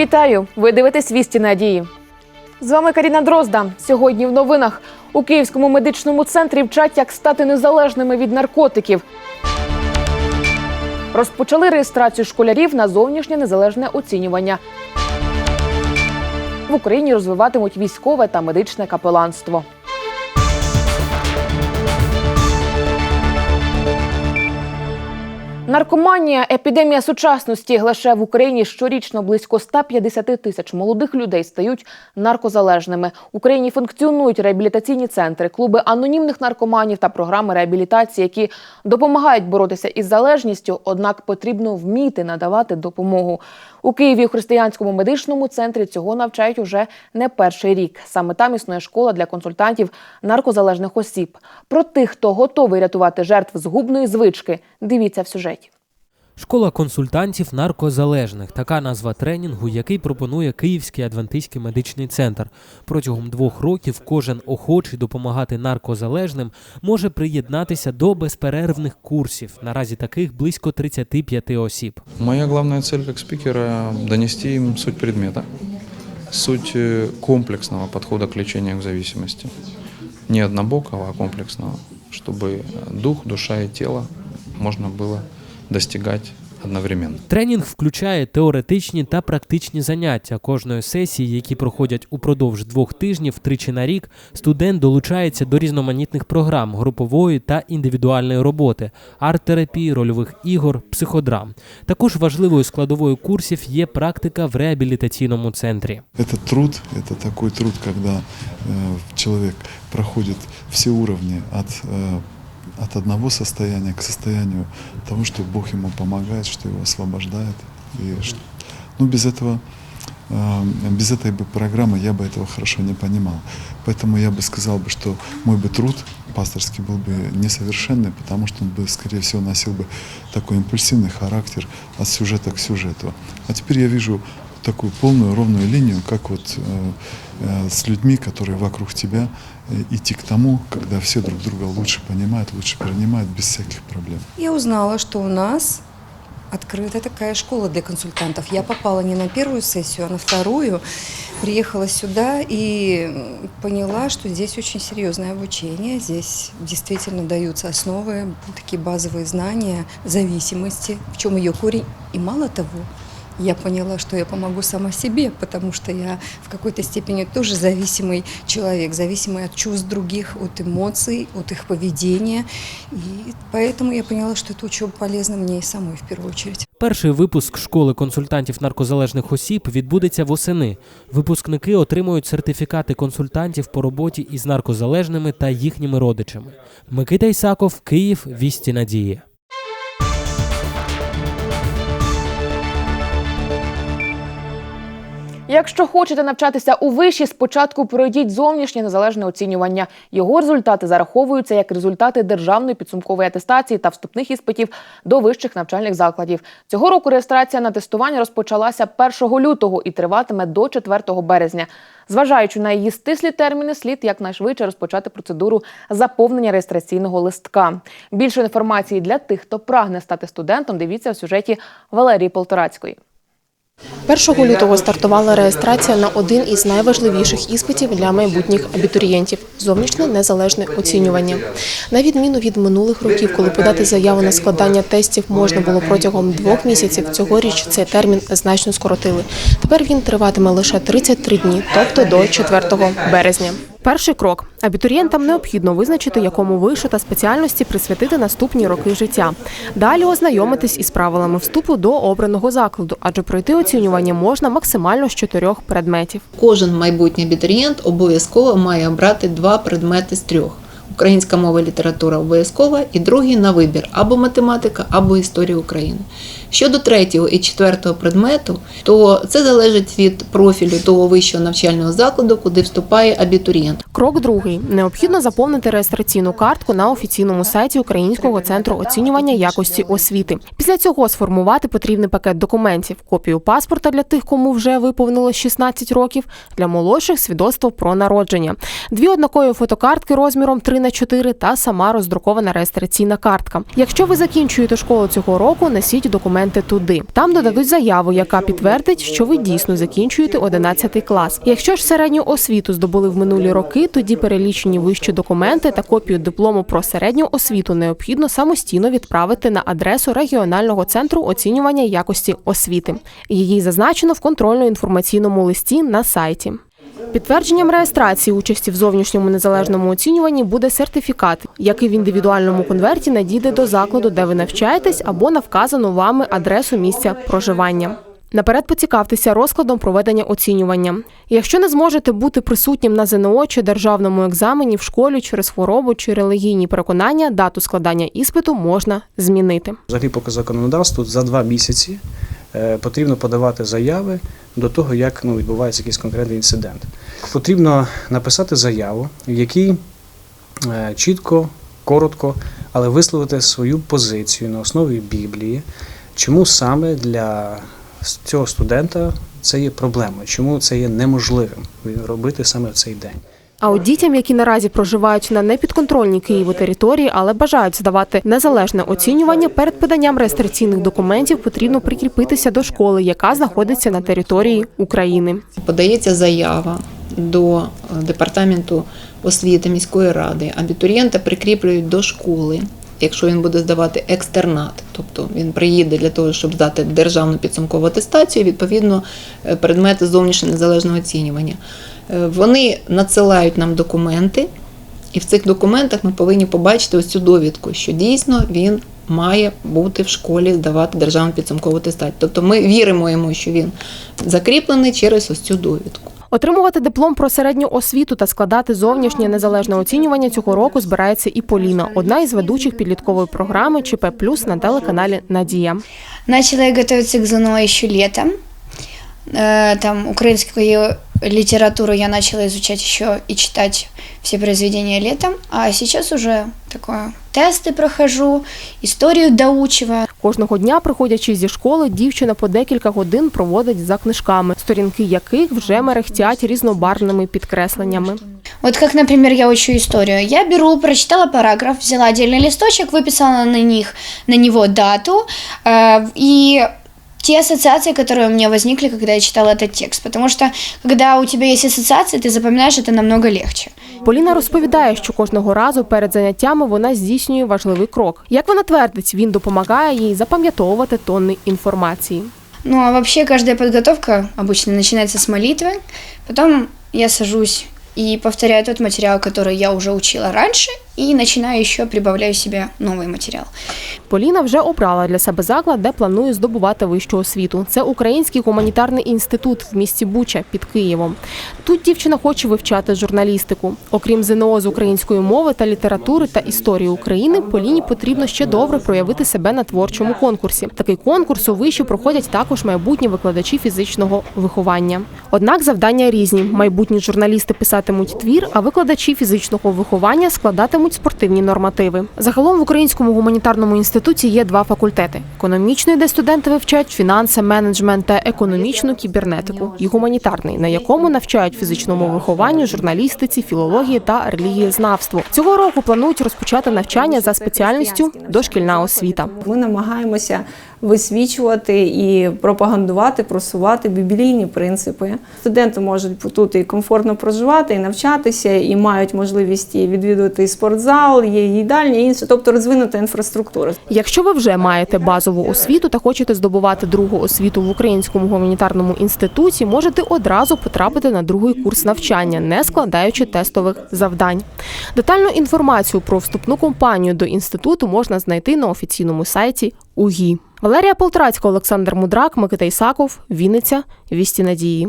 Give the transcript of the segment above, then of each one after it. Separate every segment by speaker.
Speaker 1: Вітаю! Ви дивитесь вісті надії. З вами Каріна Дрозда. Сьогодні в новинах у Київському медичному центрі вчать, як стати незалежними від наркотиків. Розпочали реєстрацію школярів на зовнішнє незалежне оцінювання. В Україні розвиватимуть військове та медичне капеланство. Наркоманія епідемія сучасності лише в Україні щорічно близько 150 тисяч молодих людей стають наркозалежними. В Україні функціонують реабілітаційні центри, клуби анонімних наркоманів та програми реабілітації, які допомагають боротися із залежністю. Однак потрібно вміти надавати допомогу. У Києві у християнському медичному центрі цього навчають уже не перший рік. Саме там існує школа для консультантів наркозалежних осіб. Про тих, хто готовий рятувати жертв згубної звички, дивіться в сюжеті.
Speaker 2: Школа консультантів наркозалежних така назва тренінгу, який пропонує Київський адвентистський медичний центр. Протягом двох років кожен охочий допомагати наркозалежним може приєднатися до безперервних курсів. Наразі таких близько 35 осіб.
Speaker 3: Моя главная цель как спикера – донести им суть предмета, суть э, комплексного подхода к лечению к зависимости. Не однобокого, а комплексного, чтобы дух, душа и тело можно было достигать одновременно.
Speaker 2: Тренінг включає теоретичні та практичні заняття кожної сесії, які проходять упродовж двох тижнів тричі на рік. Студент долучається до різноманітних програм групової та індивідуальної роботи, арт-терапії, рольових ігор, психодрам. Також важливою складовою курсів є практика в реабілітаційному центрі.
Speaker 4: Это труд, это такой труд, когда э, человек проходит все уровни от, одного состояния к состоянию того, что Бог ему помогает, что его освобождает. И, ну, без этого, э, без этой бы программы я бы этого хорошо не понимал. Поэтому я бы сказал бы, что мой бы труд пасторский был бы несовершенный, потому что он бы, скорее всего, носил бы такой импульсивный характер от сюжета к сюжету. А теперь я вижу такую полную ровную линию, как вот э, с людьми, которые вокруг тебя, э, идти к тому, когда все друг друга лучше понимают, лучше принимают без всяких проблем.
Speaker 5: Я узнала, что у нас открыта такая школа для консультантов. Я попала не на первую сессию, а на вторую. Приехала сюда и поняла, что здесь очень серьезное обучение. Здесь действительно даются основы, такие базовые знания зависимости, в чем ее корень. И мало того, я поняла, что я помогу сама себе, потому что я в какой-то степени тоже зависимый человек, зависимый от чувств других, от эмоций, от их поведения. И поэтому я поняла, что эта учеба полезна мне и самой в первую очередь.
Speaker 2: Перший випуск школи консультантів наркозалежних осіб відбудеться восени. Випускники отримують сертифікати консультантів по роботі із наркозалежними та їхніми родичами. Микита Ісаков, Київ, Вісті Надії.
Speaker 1: Якщо хочете навчатися у виші, спочатку пройдіть зовнішнє незалежне оцінювання. Його результати зараховуються як результати державної підсумкової атестації та вступних іспитів до вищих навчальних закладів. Цього року реєстрація на тестування розпочалася 1 лютого і триватиме до 4 березня. Зважаючи на її стислі терміни, слід якнайшвидше розпочати процедуру заповнення реєстраційного листка. Більше інформації для тих, хто прагне стати студентом, дивіться в сюжеті Валерії Полторацької.
Speaker 6: 1 лютого стартувала реєстрація на один із найважливіших іспитів для майбутніх абітурієнтів зовнішнє незалежне оцінювання. На відміну від минулих років, коли подати заяву на складання тестів можна було протягом двох місяців, цьогоріч цей термін значно скоротили. Тепер він триватиме лише 33 дні, тобто до 4 березня. Перший крок абітурієнтам необхідно визначити, якому вишу та спеціальності присвятити наступні роки життя. Далі ознайомитись із правилами вступу до обраного закладу, адже пройти оцінювання можна максимально з чотирьох предметів.
Speaker 7: Кожен майбутній абітурієнт обов'язково має обрати два предмети з трьох. Українська мова і література обов'язкова і другий на вибір або математика, або історія України. Щодо третього і четвертого предмету, то це залежить від профілю того вищого навчального закладу, куди вступає абітурієнт.
Speaker 6: Крок другий необхідно заповнити реєстраційну картку на офіційному сайті Українського центру оцінювання якості освіти. Після цього сформувати потрібний пакет документів: копію паспорта для тих, кому вже виповнилось 16 років, для молодших свідоцтво про народження, дві однакові фотокартки розміром 3 на А4 та сама роздрукована реєстраційна картка. Якщо ви закінчуєте школу цього року, несіть документи туди. Там додадуть заяву, яка підтвердить, що ви дійсно закінчуєте 11 клас. Якщо ж середню освіту здобули в минулі роки, тоді перелічені вищі документи та копію диплому про середню освіту необхідно самостійно відправити на адресу регіонального центру оцінювання якості освіти. Її зазначено в контрольно-інформаційному листі на сайті. Підтвердженням реєстрації участі в зовнішньому незалежному оцінюванні буде сертифікат, який в індивідуальному конверті надійде до закладу, де ви навчаєтесь, або на вказану вами адресу місця проживання. Наперед поцікавтеся розкладом проведення оцінювання. Якщо не зможете бути присутнім на ЗНО чи державному екзамені в школі через хворобу чи релігійні переконання, дату складання іспиту можна змінити.
Speaker 8: Взагалі по законодавству за два місяці е, потрібно подавати заяви до того, як ну, відбувається якийсь конкретний інцидент. Потрібно написати заяву, в якій е, чітко, коротко, але висловити свою позицію на основі Біблії, чому саме для цього студента це є проблемою, чому це є неможливим робити саме в цей день.
Speaker 6: А от дітям, які наразі проживають на непідконтрольній Києву території, але бажають здавати незалежне оцінювання, перед поданням реєстраційних документів потрібно прикріпитися до школи, яка знаходиться на території України.
Speaker 7: Подається заява до е, департаменту освіти міської ради. Абітурієнта прикріплюють до школи. Якщо він буде здавати екстернат, тобто він приїде для того, щоб здати державну підсумкову атестацію, відповідно е, предмети зовнішнього незалежного оцінювання. Е, Вони надсилають нам документи, і в цих документах ми повинні побачити ось цю довідку, що дійсно він має бути в школі здавати державну підсумкову атестацію. Тобто ми віримо йому, що він закріплений через ось цю довідку.
Speaker 6: Отримувати диплом про середню освіту та складати зовнішнє незалежне оцінювання цього року збирається і Поліна, одна із ведучих підліткової програми ЧП Плюс на телеканалі Надія.
Speaker 9: Начала я готовиться к ЗНО еще летом. Э, Там украинскую литературу я начала изучать еще и читать все произведения летом, а сейчас уже такое тесты прохожу, историю доучиваю.
Speaker 6: Кожного дня, приходячи зі школи, дівчина по декілька годин проводить за книжками, сторінки яких вже мерехтять різнобарвними підкресленнями.
Speaker 9: Вот как, например, я учу историю. Я беру, прочитала параграф, взяла отдельный листочек, выписала на них, на него дату э, и те ассоциации, которые у меня возникли, когда я читала этот текст. Потому что, когда у тебя есть ассоциации, ты запоминаешь это намного легче.
Speaker 6: Поліна розповідає, що кожного разу перед заняттями вона здійснює важливий крок. Як вона твердить, він допомагає їй запам'ятовувати тонни інформації.
Speaker 9: Ну, а вообще каждая подготовка обычно начинается с молитвы. Потом я сажусь и повторяю тот материал, который я уже учила раньше, и начинаю еще прибавляю себе новый материал.
Speaker 6: Поліна вже обрала для себе заклад, де планує здобувати вищу освіту. Це Український гуманітарний інститут в місті Буча під Києвом. Тут дівчина хоче вивчати журналістику. Окрім ЗНО з української мови та літератури та історії України, Поліні потрібно ще добре проявити себе на творчому конкурсі. Такий конкурс у виші проходять також майбутні викладачі фізичного виховання. Однак завдання різні. Майбутні журналісти писатимуть твір, а викладачі фізичного виховання складатимуть спортивні нормативи. Загалом в Українському гуманітарному інституті є два факультети: економічний, де студенти вивчають фінанси, менеджмент та економічну кібернетику, і гуманітарний, на якому навчають фізичному вихованню, журналістиці, філології та релігієзнавству. Цього року планують розпочати навчання за спеціальністю дошкільна освіта.
Speaker 10: Ми намагаємося висвічувати і пропагандувати, просувати біблійні принципи. Студенти можуть тут і комфортно проживати, і навчатися, і мають можливість і відвідувати і спортзал, є їдальня, і інше, тобто розвинута інфраструктура.
Speaker 6: Якщо ви вже маєте базову освіту та хочете здобувати другу освіту в Українському гуманітарному інституті, можете одразу потрапити на другий курс навчання, не складаючи тестових завдань. Детальну інформацію про вступну кампанію до інституту можна знайти на офіційному сайті УГІ. Валерія Полтрацька, Олександр Мудрак, Микита Ісаков, Вінниця, Вісті Надії.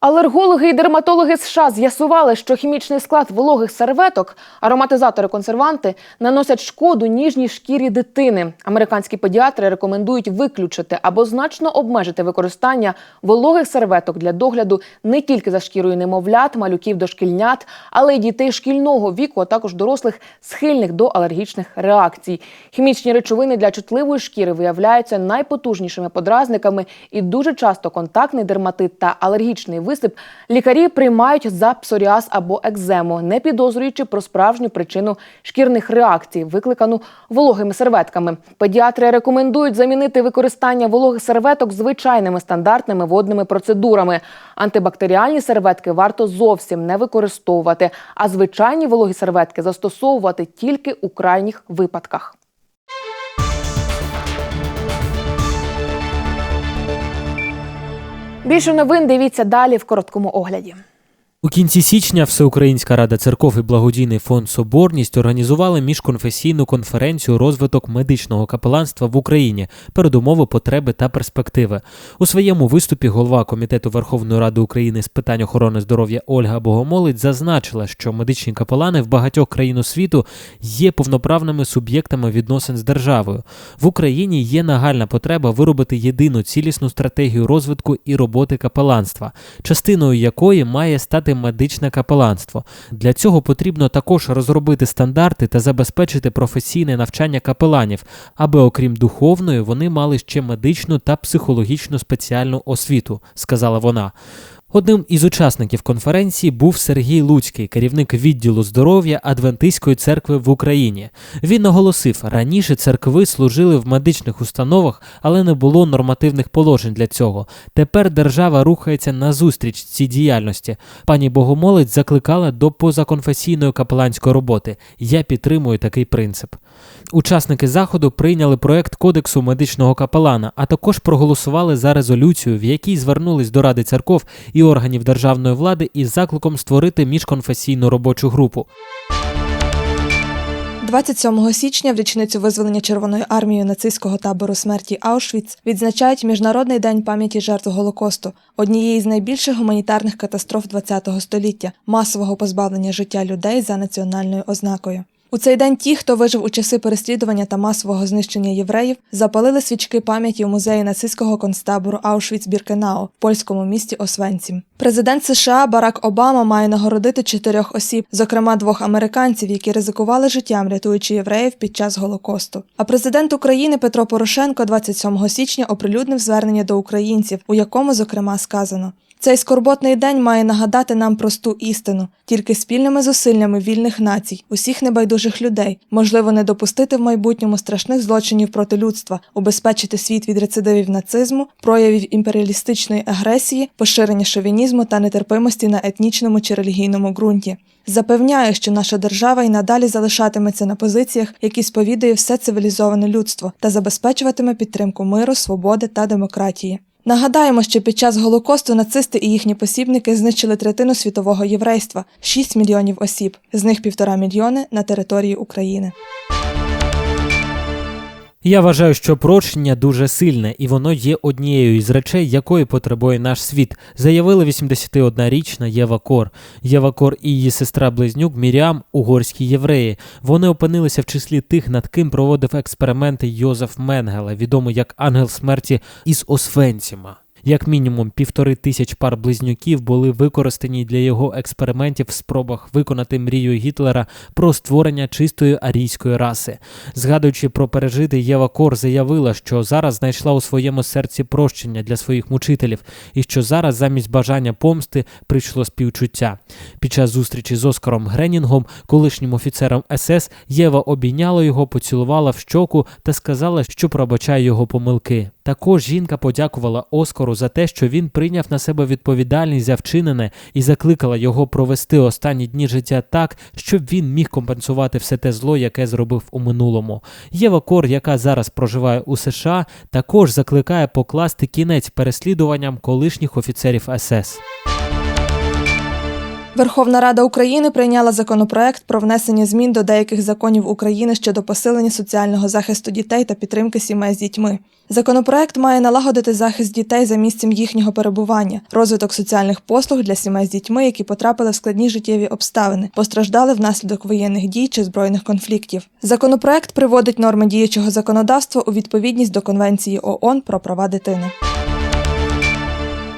Speaker 1: Алергологи і дерматологи США з'ясували, що хімічний склад вологих серветок, ароматизатори, консерванти наносять шкоду ніжній шкірі дитини. Американські педіатри рекомендують виключити або значно обмежити використання вологих серветок для догляду не тільки за шкірою немовлят, малюків дошкільнят, але й дітей шкільного віку, а також дорослих схильних до алергічних реакцій. Хімічні речовини для чутливої шкіри виявляються найпотужнішими подразниками, і дуже часто контактний дерматит та алергічний висип лікарі приймають за псоріаз або екзему, не підозрюючи про справжню причину шкірних реакцій, викликану вологими серветками. Педіатри рекомендують замінити використання вологих серветок звичайними стандартними водними процедурами. Антибактеріальні серветки варто зовсім не використовувати, а звичайні вологі серветки застосовувати тільки у крайніх випадках. Більше новин дивіться далі в короткому огляді.
Speaker 2: У кінці січня Всеукраїнська рада церков і благодійний фонд Соборність організували міжконфесійну конференцію розвиток медичного капеланства в Україні, передумови, потреби та перспективи. У своєму виступі голова комітету Верховної Ради України з питань охорони здоров'я Ольга Богомолець зазначила, що медичні капелани в багатьох країн світу є повноправними суб'єктами відносин з державою. В Україні є нагальна потреба виробити єдину цілісну стратегію розвитку і роботи капеланства, частиною якої має стати медичне капеланство. Для цього потрібно також розробити стандарти та забезпечити професійне навчання капеланів, аби окрім духовної вони мали ще медичну та психологічну спеціальну освіту, сказала вона. Одним із учасників конференції був Сергій Луцький, керівник відділу здоров'я Адвентистської церкви в Україні. Він наголосив, раніше церкви служили в медичних установах, але не було нормативних положень для цього. Тепер держава рухається назустріч цій діяльності. Пані Богомолець закликала до позаконфесійної капеланської роботи. Я підтримую такий принцип. Учасники заходу прийняли проект кодексу медичного капелана, а також проголосували за резолюцію, в якій звернулись до Ради церков і органів державної влади із закликом створити міжконфесійну робочу групу.
Speaker 11: 27 січня в річницю визволення Червоною армією нацистського табору смерті Аушвіц відзначають Міжнародний день пам'яті жертв Голокосту, однієї з найбільших гуманітарних катастроф ХХ століття, масового позбавлення життя людей за національною ознакою. У цей день ті, хто вижив у часи переслідування та масового знищення євреїв, запалили свічки пам'яті у музеї нацистського концтабору Аушвіц-Біркенау в польському місті Освенцім. Президент США Барак Обама має нагородити чотирьох осіб, зокрема двох американців, які ризикували життям, рятуючи євреїв під час Голокосту. А президент України Петро Порошенко 27 січня оприлюднив звернення до українців, у якому зокрема сказано. Цей скорботний день має нагадати нам просту істину: тільки спільними зусиллями вільних націй, усіх небайдужих людей, можливо не допустити в майбутньому страшних злочинів проти людства, убезпечити світ від рецидивів нацизму, проявів імперіалістичної агресії, поширення шовінізму та нетерпимості на етнічному чи релігійному ґрунті. Запевняю, що наша держава й надалі залишатиметься на позиціях, які сповідує все цивілізоване людство, та забезпечуватиме підтримку миру, свободи та демократії. Нагадаємо, що під час Голокосту нацисти і їхні посібники знищили третину світового єврейства 6 мільйонів осіб, з них півтора мільйони на території України.
Speaker 2: Я вважаю, що прощення дуже сильне, і воно є однією із речей, якої потребує наш світ, заявила 81-річна Єва Кор. Єва Кор і її сестра близнюк Міріам угорські євреї. Вони опинилися в числі тих, над ким проводив експерименти Йозеф Менгеле, відомий як ангел смерті із Освенціма. Як мінімум півтори тисяч пар близнюків були використані для його експериментів в спробах виконати мрію Гітлера про створення чистої арійської раси. Згадуючи про пережити, Єва Кор заявила, що зараз знайшла у своєму серці прощення для своїх мучителів, і що зараз замість бажання помсти прийшло співчуття. Під час зустрічі з Оскаром Гренінгом, колишнім офіцером СС, Єва обійняла його, поцілувала в щоку та сказала, що пробачає його помилки. Також жінка подякувала Оскару за те, що він прийняв на себе відповідальність за вчинене і закликала його провести останні дні життя так, щоб він міг компенсувати все те зло, яке зробив у минулому. Єва Кор, яка зараз проживає у США, також закликає покласти кінець переслідуванням колишніх офіцерів СС.
Speaker 11: Верховна Рада України прийняла законопроект про внесення змін до деяких законів України щодо посилення соціального захисту дітей та підтримки сімей з дітьми. Законопроект має налагодити захист дітей за місцем їхнього перебування, розвиток соціальних послуг для сімей з дітьми, які потрапили в складні життєві обставини, постраждали внаслідок воєнних дій чи збройних конфліктів. Законопроект приводить норми діючого законодавства у відповідність до Конвенції ООН про права дитини.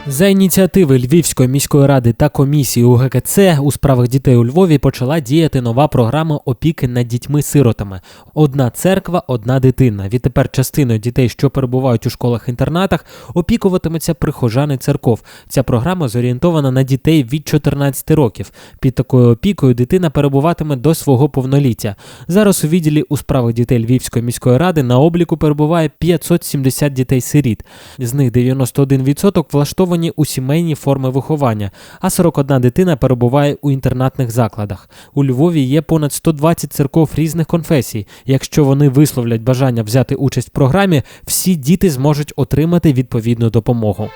Speaker 2: За ініціативи Львівської міської ради та комісії УГКЦ у справах дітей у Львові почала діяти нова програма опіки над дітьми-сиротами. Одна церква, одна дитина. Відтепер частиною дітей, що перебувають у школах-інтернатах, опікуватимуться прихожани церков. Ця програма зорієнтована на дітей від 14 років. Під такою опікою дитина перебуватиме до свого повноліття. Зараз у відділі у справах дітей Львівської міської ради на обліку перебуває 570 дітей-сиріт. З них 91% влаштовані у сімейні форми виховання, а 41 дитина перебуває у інтернатних закладах. У Львові є понад 120 церков різних конфесій. Якщо вони висловлять бажання взяти участь в програмі, всі діти зможуть отримати відповідну допомогу.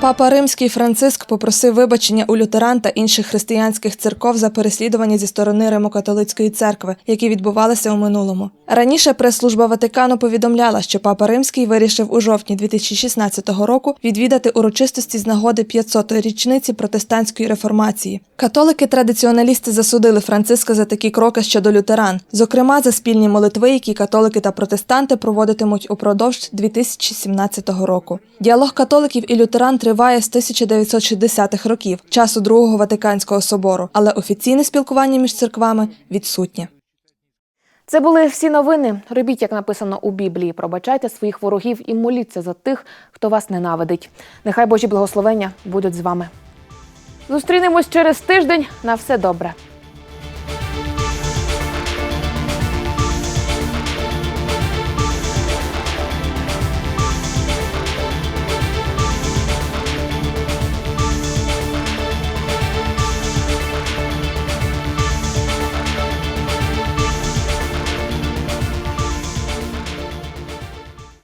Speaker 11: Папа Римський Франциск попросив вибачення у лютеран та інших християнських церков за переслідування зі сторони Римо-католицької церкви, які відбувалися у минулому. Раніше прес-служба Ватикану повідомляла, що папа Римський вирішив у жовтні 2016 року відвідати урочистості з нагоди 500-ї річниці протестантської реформації. Католики-традиціоналісти засудили Франциска за такі кроки щодо лютеран, зокрема за спільні молитви, які католики та протестанти проводитимуть упродовж 2017 року. Діалог католиків і лютеран триває з 1960-х років, часу Другого Ватиканського собору, але офіційне спілкування між церквами відсутнє.
Speaker 1: Це були всі новини. Робіть, як написано у Біблії. Пробачайте своїх ворогів і моліться за тих, хто вас ненавидить. Нехай Божі благословення будуть з вами. Зустрінемось через тиждень. На все добре.